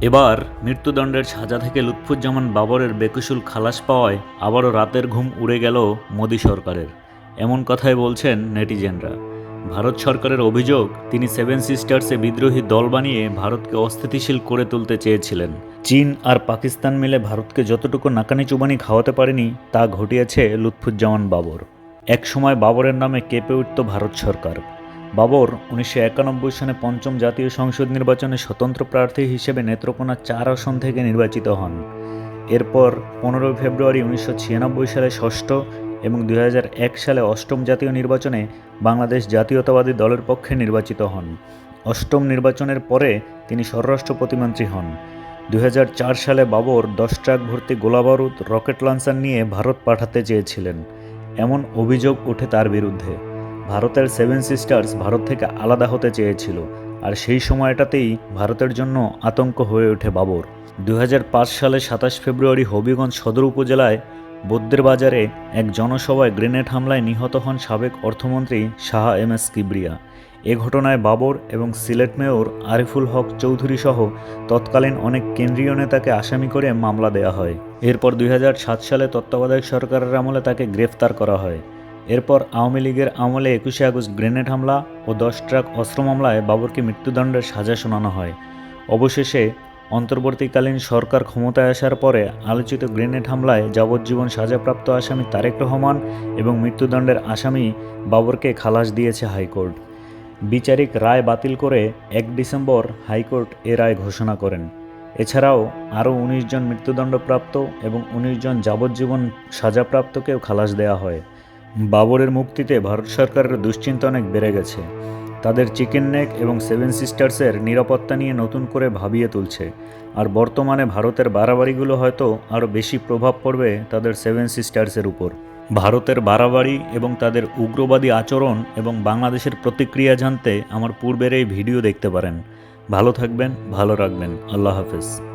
এবার মৃত্যুদণ্ডের সাজা থেকে লুৎফুজ্জামান বাবরের বেকুশুল খালাস পাওয়ায় আবারও রাতের ঘুম উড়ে গেল মোদী সরকারের। এমন কথাই বলছেন নেটিজেনরা। ভারত সরকারের অভিযোগ, তিনি সেভেন সিস্টার্সে বিদ্রোহী দল বানিয়ে ভারতকে অস্থিতিশীল করে তুলতে চেয়েছিলেন। চীন আর পাকিস্তান মিলে ভারতকে যতটুকু নাকানি চুবানি খাওয়াতে পারেনি, তা ঘটিয়েছে লুৎফুজ্জামান বাবর। একসময় বাবরের নামে কেঁপে উঠত ভারত সরকার। বাবর উনিশশো একানব্বই সনে পঞ্চম জাতীয় সংসদ নির্বাচনে স্বতন্ত্র প্রার্থী হিসেবে নেত্রকোনা চার আসন থেকে নির্বাচিত হন। এরপর পনেরোই ফেব্রুয়ারি উনিশশো ছিয়ানব্বই সালে ষষ্ঠ এবং দুই হাজার এক সালে অষ্টম জাতীয় নির্বাচনে বাংলাদেশ জাতীয়তাবাদী দলের পক্ষে নির্বাচিত হন। অষ্টম নির্বাচনের পরে তিনি স্বরাষ্ট্র প্রতিমন্ত্রী হন। দু হাজার চার সালে বাবর দশ ট্রাক ভর্তি গোলাবারুদ রকেট লঞ্চার নিয়ে ভারত পাঠাতে চেয়েছিলেন। এমন অভিযোগ ওঠে তার বিরুদ্ধে। ভারতের সেভেন সিস্টার্স ভারত থেকে আলাদা হতে চেয়েছিল, আর সেই সময়টাতেই ভারতের জন্য আতঙ্ক হয়ে ওঠে বাবর। দুই হাজার পাঁচ সালে সাতাশ ফেব্রুয়ারি হবিগঞ্জ সদর উপজেলায় বদ্রের বাজারে এক জনসভায় গ্রেনেড হামলায় নিহত হন সাবেক অর্থমন্ত্রী শাহ এম এস কিবরিয়া। এ ঘটনায় বাবর এবং সিলেট মেয়র আরিফুল হক চৌধুরী সহ তৎকালীন অনেক কেন্দ্রীয় নেতাকে আসামি করে মামলা দেওয়া হয়। এরপর দুই হাজার সাত সালে তত্ত্বাবধায়ক সরকারের আমলে তাকে গ্রেফতার করা হয়। এরপর আওয়ামী লীগের আমলে একুশে আগস্ট গ্রেনেড হামলা ও দশ ট্রাক অস্ত্র মামলায় বাবরকে মৃত্যুদণ্ডের সাজা শোনানো হয়। অবশেষে অন্তর্বর্তীকালীন সরকার ক্ষমতায় আসার পরে আলোচিত গ্রেনেড হামলায় যাবজ্জীবন সাজাপ্রাপ্ত আসামি তারেক রহমান এবং মৃত্যুদণ্ডের আসামি বাবরকে খালাস দিয়েছে হাইকোর্ট। বিচারিক রায় বাতিল করে এক ডিসেম্বর হাইকোর্ট এ রায় ঘোষণা করেন। এছাড়াও আরও উনিশ জন মৃত্যুদণ্ডপ্রাপ্ত এবং উনিশ জন যাবজ্জীবন সাজাপ্রাপ্তকেও খালাস দেওয়া হয়। বাবরের মুক্তিতে ভারত সরকারের দুশ্চিন্তা অনেক বেড়ে গেছে। তাদের চিকেন নেক এবং সেভেন সিস্টার্সের নিরাপত্তা নিয়ে নতুন করে ভাবিয়ে তুলছে। আর বর্তমানে ভারতের বাড়াবাড়িগুলো হয়তো আরও বেশি প্রভাব পড়বে তাদের সেভেন সিস্টার্সের উপর। ভারতের বাড়াবাড়ি এবং তাদের উগ্রবাদী আচরণ এবং বাংলাদেশের প্রতিক্রিয়া জানতে আমার পূর্বের এই ভিডিও দেখতে পারেন। ভালো থাকবেন, ভালো রাখবেন। আল্লাহ হাফেজ।